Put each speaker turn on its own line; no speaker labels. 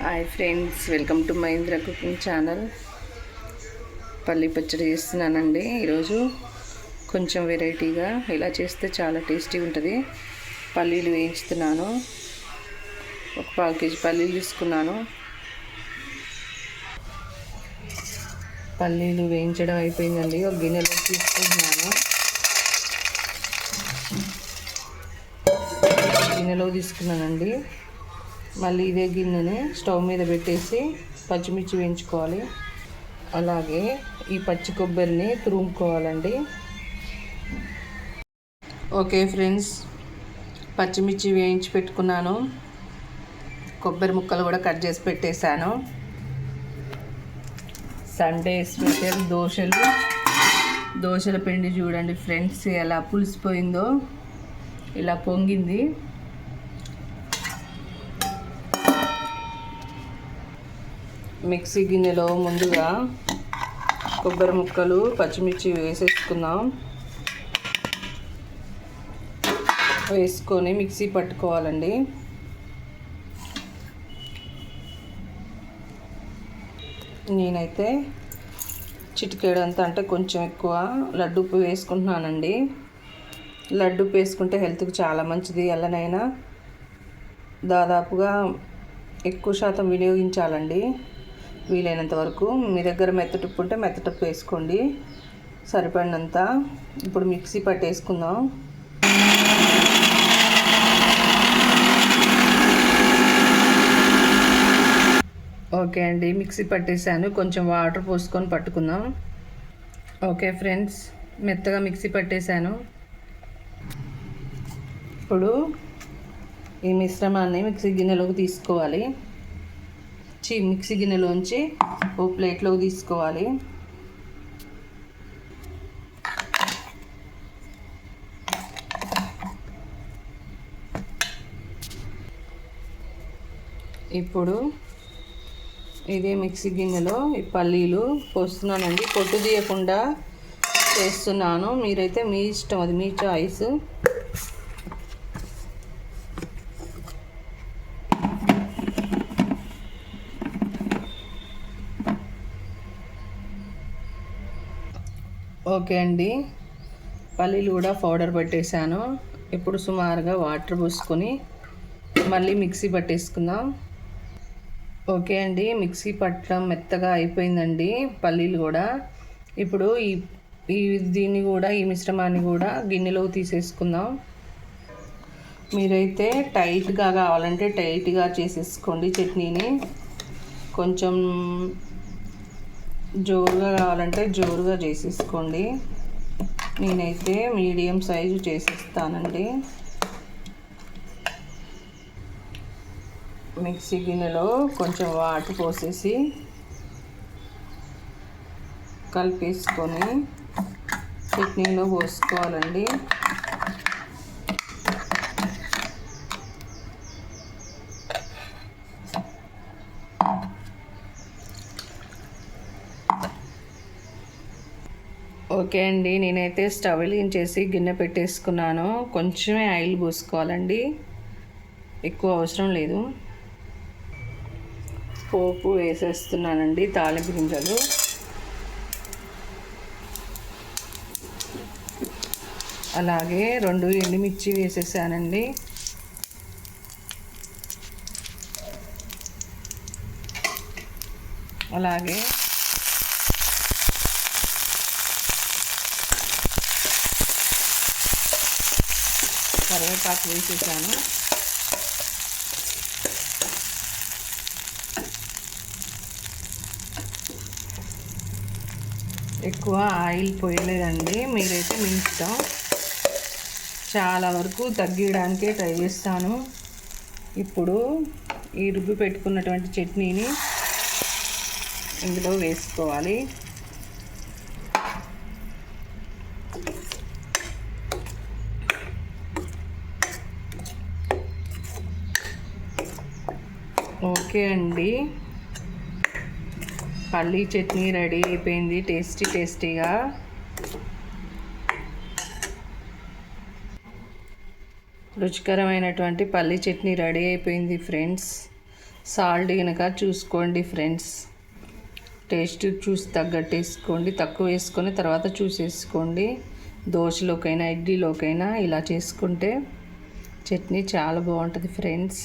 Hi friends welcome to Mahendra cooking channel పల్లి పచ్చడి చేస్తున్నానండి. ఈరోజు కొంచెం వెరైటీగా ఇలా చేస్తే చాలా టేస్టీ ఉంటుంది. పల్లీలు వేయించుతున్నాను. ఒక పావు కేజీ పల్లీలు తీసుకున్నాను. పల్లీలు వేయించడం అయిపోయిందండి. ఒక గిన్నెలో తీసుకుంటున్నాను. గిన్నెలో తీసుకున్నానండి. మళ్ళీ ఇదే గిన్నెని స్టవ్ మీద పెట్టేసి పచ్చిమిర్చి వేయించుకోవాలి. అలాగే ఈ పచ్చి కొబ్బరిని తురుముకోవాలండి. ఓకే ఫ్రెండ్స్ పచ్చిమిర్చి వేయించి పెట్టుకున్నాను. కొబ్బరి ముక్కలు కూడా కట్ చేసి పెట్టేశాను. సండే స్పెషల్ దోశలు. దోశల పిండి చూడండి ఫ్రెండ్స్ ఎలా పులిసిపోయిందో ఇలా పొంగింది. మిక్సీ గిన్నెలో ముందుగా కొబ్బరి ముక్కలు పచ్చిమిర్చి వేసేసుకుందాం. వేసుకొని మిక్సీ పట్టుకోవాలండి. నేనైతే చిటికేడు అంతా అంటే కొంచెం ఎక్కువ లడ్డు ఉప్పు వేసుకుంటున్నానండి. లడ్డు ఉప్పు వేసుకుంటే హెల్త్కి చాలా మంచిది. ఎల్లనైనా దాదాపుగా ఎక్కువ శాతం వినియోగించాలండి. వీలైనంత వరకు మీ దగ్గర మెత్తటప్పు ఉంటే మెత్తటప్పు వేసుకోండి. సరిపడినంత. ఇప్పుడు మిక్సీ పట్టేసుకుందాం. ఓకే అండి మిక్సీ పట్టేసాను కొంచెం వాటర్ పోసుకొని పట్టుకుందాం. ఓకే ఫ్రెండ్స్ మెత్తగా మిక్సీ పట్టేశాను. ఇప్పుడు ఈ మిశ్రమాన్ని మిక్సీ గిన్నెలోకి తీసుకోవాలి. చి మిక్సీ గిన్నెలోంచి ఓ ప్లేట్లోకి తీసుకోవాలి. ఇప్పుడు ఇదే మిక్సీ గిన్నెలో ఈ పల్లీలు పోస్తున్నానండి. పొట్టు తీయకుండా చేస్తున్నాను. మీరైతే మీ ఇష్టం అది మీ చాయిస్. ఓకే అండి. పల్లీలు కూడా పౌడర్ పట్టేశాను. ఇప్పుడు సుమారుగా వాటర్ పోసుకొని మళ్ళీ మిక్సీ పట్టేసుకుందాం. ఓకే అండి మిక్సీ పట్టడం మెత్తగా అయిపోయిందండి పల్లీలు కూడా. ఇప్పుడు ఈ ఈ దీన్ని కూడా ఈ మిశ్రమాన్ని కూడా గిన్నెలో తీసేసుకుందాం. మీరైతే టైట్గా కావాలంటే టైట్గా చేసేసుకోండి చట్నీని. కొంచెం జోరుగా కావాలంటే జోరుగా చేసేసుకోండి. నేనైతే మీడియం సైజు చేసేస్తానండి. మిక్సీ గిన్నెలో కొంచెం వాటర్ పోసేసి కలిపేసుకొని చట్నీలో పోసుకోవాలండి. ఓకే అండి. నేనైతే స్టవ్ చేసి గిన్నె పెట్టేసుకున్నాను. కొంచెమే ఆయిల్ పోసుకోవాలండి. ఎక్కువ అవసరం లేదు. పోపు వేసేస్తున్నానండి తాలింపు గింజలు. అలాగే రెండు ఎండుమిర్చి వేసేసానండి. అలాగే కరివేపాకు వేసేసాను. ఎక్కువ ఆయిల్ పోయలేదండి. మీరైతే మీ ఇష్టం. చాలా వరకు తగ్గించడానికే ట్రై చేస్తాను. ఇప్పుడు ఈ రుబ్బి పెట్టుకున్నటువంటి చట్నీని ఇందులో వేసుకోవాలి. ఓకే అండి. పల్లీ చట్నీ రెడీ అయిపోయింది. టేస్టీ టేస్టీగా. రుచికరమైనటువంటి పల్లీ చట్నీ రెడీ అయిపోయింది ఫ్రెండ్స్. సాల్ట్ కనుక చూసుకోండి ఫ్రెండ్స్. టేస్ట్ చూసి తగ్గట్టు వేసుకోండి. తక్కువ వేసుకొని తర్వాత చూసేసుకోండి. దోశలోకైనా ఇడ్లీలోకైనా ఇలా చేసుకుంటే చట్నీ చాలా బాగుంటుంది ఫ్రెండ్స్.